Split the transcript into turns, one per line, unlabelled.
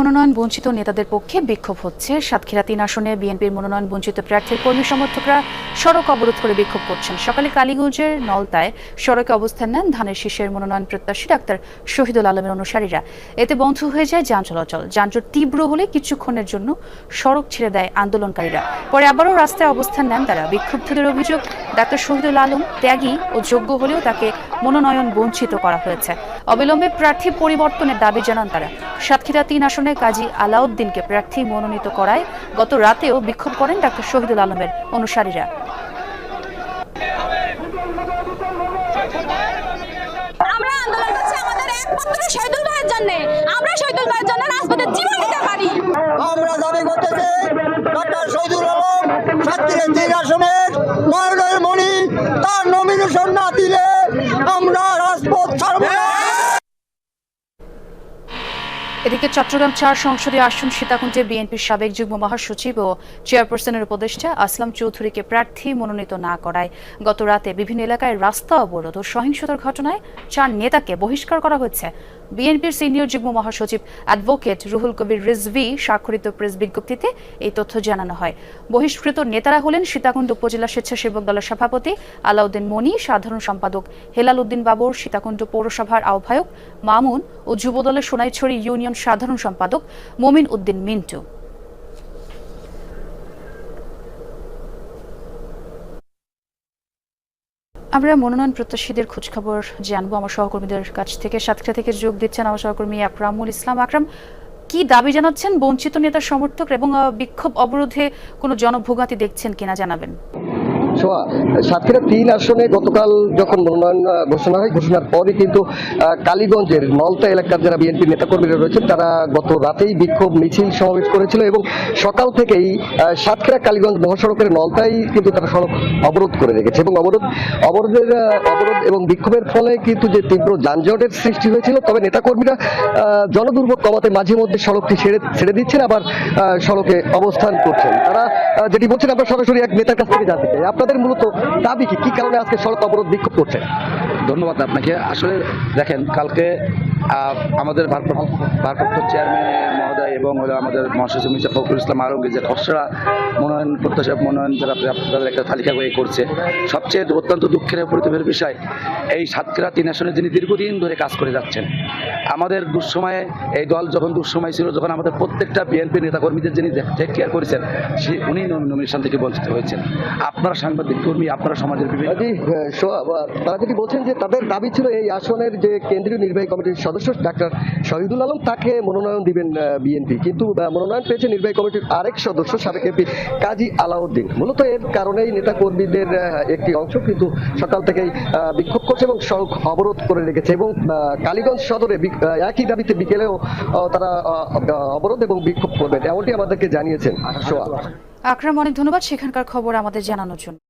মনোনয়ন বঞ্চিত নেতাদের পক্ষে বিক্ষোভ হচ্ছে। সাতক্ষীরা তিন আসনে বিএনপির মনোনয়ন বঞ্চিত প্রার্থীর কর্মী সমর্থকরা সড়ক অবরোধ করে বিক্ষোভ করছেন। সকালে কালীগঞ্জের নলতায় সড়কে অবস্থান নেন ধানের শীষের মনোনয়ন প্রত্যাশী ডাক্তার শহীদুল আলমের অনুসারীরা। এতে বন্ধ হয়ে যায় যান চলাচল। যানজট তীব্র হলে কিছুক্ষণের জন্য সড়ক ছেড়ে দেয় আন্দোলনকারীরা। পরে আবারও রাস্তায় অবস্থান নেন তারা। বিক্ষুব্ধদের অভিযোগ, ডাক্তার শহীদুল আলম ত্যাগী ও যোগ্য হলেও তাকে মনোনয়ন বঞ্চিত করা হয়েছে। অবিলম্বে প্রার্থী পরিবর্তনের দাবি জানান তারা। সাতক্ষীরা তিন আসনে কাজী আলাউদ্দিনকে প্রার্থী মনোনীত করায় গত রাতেও বিক্ষোভ করেন ডাক্তার শহীদুল আলমের অনুসারীরা।
আমরা আন্দোলন করছি আমাদের একমাত্র শহীদুল ভাইয়ের জন্য। আমরা শহীদুল ভাইয়ের জন্য রাজপথে জীবন দিতে পারি।
আমরা দাবি করতেছি ডক্টর শহীদুল আলম সাতক্ষীরা তিন আসনের মনোনয়ন মণি তার নমিনেশন না দিলে আমরা রাজপথ ছাড়ব না
এদিকে চট্টগ্রাম চার সংসদীয় আসন সীতাকুণ্ডে বিএনপির সাবেক যুগ্ম মহাসচিব ও চেয়ারপারসনের উপদেষ্টা আসলাম চৌধুরীকে প্রার্থী মনোনীত না করায় গত রাতে বিভিন্ন এলাকায় রাস্তা অবরোধ ও সহিংসতার ঘটনায় চার নেতাকে বহিষ্কার করা হয়েছে। বিএনপির সিনিয়র যুগ্ম মহাসচিব অ্যাডভোকেট রুহুল কবির রিজভি স্বাক্ষরিত প্রেস বিজ্ঞপ্তিতে এই তথ্য জানানো হয়। বহিষ্কৃত নেতারা হলেন সীতাকুণ্ড উপজেলা স্বেচ্ছাসেবক দলের সভাপতি আলাউদ্দিন মনি, সাধারণ সম্পাদক হেলাল উদ্দিন বাবর, সীতাকুণ্ড পৌরসভার আহ্বায়ক মামুন ও যুবদলের সোনাইছড়ি ইউনিয়ন সাধারণ সম্পাদক মমিন উদ্দিন মিন্টু। আমরা মনোনয়ন প্রত্যাশীদের খোঁজখবর জানব। আমার সহকর্মীদের কাছ থেকে সাতক্ষীরা থেকে যোগ দিচ্ছেন আমার সহকর্মী আকরামুল ইসলাম। আকরাম, কি দাবি জানাচ্ছেন? বঞ্চিত নেতার সমর্থক এবং বিক্ষোভ অবরোধে কোনো জনভোগান্তি দেখছেন কিনা জানাবেন।
সোয়া সাতক্ষীরা তিন আসনে গতকাল যখন মনোনয়ন ঘোষণা হয়, ঘোষণার পরে কিন্তু কালীগঞ্জের নলতা এলাকার যারা বিএনপি নেতাকর্মীরা রয়েছেন, তারা গত রাতেই বিক্ষোভ মিছিল সমাবেশ করেছিল এবং সকাল থেকেই সাতক্ষীরা কালীগঞ্জ মহাসড়কের নলতাই কিন্তু তারা সড়ক অবরোধ করে রেখেছে এবং অবরোধ, অবরোধের অবরোধ এবং বিক্ষোভের ফলে কিন্তু যে তীব্র যানজটের সৃষ্টি হয়েছিল, তবে নেতাকর্মীরা জনদুর্ভোগ কমাতে মাঝে মধ্যে সড়কটি ছেড়ে ছেড়ে দিচ্ছেন, আবার সড়কে অবস্থান করছেন। তারা যেটি বলছেন, আমরা সরাসরি এক নেতার কাছ থেকে জানতে চাই। আপনাদের মূলত দাবি কি? কি কারণে আজকে সড়ক অবরোধ বিক্ষোভ করছে?
ধন্যবাদ আপনাকে। আসলে দেখেন, কালকে আমাদের ভারপ্রাপ্ত চেয়ারম্যান এবং হলো আমাদের মহাসচিব মির্জা ফখরুল ইসলাম আলমগীর যে খসড়া মনোনয়ন প্রত্যাশা মনোনয়ন যারা তাদের একটা তালিকা করে করছে, সবচেয়ে অত্যন্ত দুঃখের পরিতাপের বিষয়, এই সাতক্ষীরা তিন আসনে যিনি দীর্ঘদিন ধরে কাজ করে যাচ্ছেন, আমাদের দুঃসময়ে, এই দল যখন দুঃসময় ছিল, যখন আমাদের প্রত্যেকটা বিএনপি নেতাকর্মীদের যিনি টেক কেয়ার করেছেন, সে উনি নমিনেশন থেকে বঞ্চিত হয়েছেন। আপনারা সাংবাদিক, কর্মী, আপনারা সমাজের বিভিন্ন
তারা যদি বলছেন যে তাদের দাবি ছিল এই আসনের যে কেন্দ্রীয় নির্বাহী কমিটির সদস্য ডাক্তার শহীদুল আলম, তাকে মনোনয়ন দিবেন বিএনপি। কিন্তু মনোনয়ন পেয়েছে নির্বাহী কমিটির আরেক সদস্য সাবেক এমপি কাজী আলাউদ্দিন। মূলত এর কারণেই নেতা কর্মীদের একটি অংশ কিন্তু সকাল থেকেই বিক্ষোভ করছে এবং সড়ক অবরোধ করে রেখেছে এবং কালীগঞ্জ সদরে একই দাবিতে বিকেলেও তারা অবরোধ এবং বিক্ষোভ করবেন। এমনটি আমাদেরকে জানিয়েছেন
আকরাম, অনেক ধন্যবাদ। সেখানকার খবর আমাদের জানানোর জন্য।